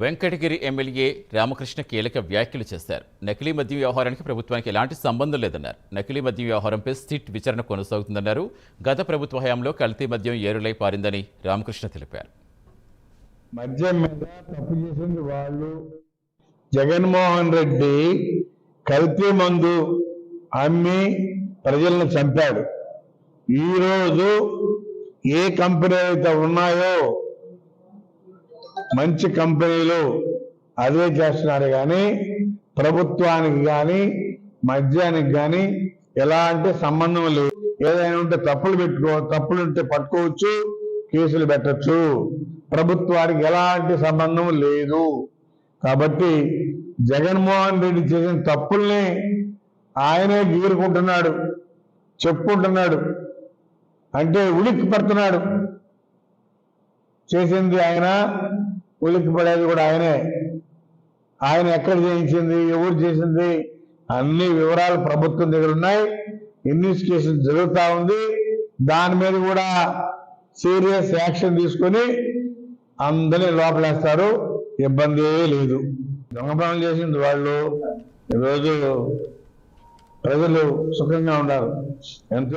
Venkatagiri MLA Ramakrishna కీలక వ్యాఖ్యలు చేశారు. నకిలీ మద్యం వ్యవహారానికి ప్రభుత్వానికి ఎలాంటి సంబంధం లేదన్నారు. నకిలీ మద్యం వ్యవహారంపై సిట్ విచారణ కొనసాగుతుందన్నారు. గత ప్రభుత్వ హయాంలో కల్తీ మద్యం ఏరులై పారిందని రామకృష్ణ తెలిపారు. మద్యం మీద తప్పు చేసింది వాళ్ళు. జగన్మోహన్ రెడ్డి కల్తీ మందు అమ్మి ప్రజలను చంపాడు. ఈరోజు ఏ కంపెనీ అయితే ఉన్నాయో మంచి కంపెనీలు అదే చేస్తున్నారు కానీ ప్రభుత్వానికి కానీ మద్యానికి కానీ ఎలాంటి సంబంధం లేదు. ఏదైనా ఉంటే తప్పులు పెట్టుకో తప్పులు ఉంటే పట్టుకోవచ్చు కేసులు పెట్టచ్చు. ప్రభుత్వానికి ఎలాంటి సంబంధం లేదు. కాబట్టి జగన్మోహన్ రెడ్డి చేసిన తప్పుల్ని ఆయనే గీరుకుంటున్నాడు చెప్పుకుంటున్నాడు అంటే ఉలిక్కి పడుతున్నాడు చేసింది ఆయన ఉలిక్కి పడేది కూడా ఆయనే. ఆయన ఎక్కడ చేయించింది ఎవరు చేసింది అన్ని వివరాలు ప్రభుత్వం దగ్గర ఉన్నాయి. ఇన్వెస్టిగేషన్ జరుగుతూ ఉంది. దాని మీద కూడా సీరియస్ యాక్షన్ తీసుకొని అందరినీ లోపలేస్తారు. ఇబ్బంది లేదు. దొంగ పనులు చేసింది వాళ్ళు. ఈరోజు ప్రజలు సుఖంగా ఉన్నారు. ఎంతో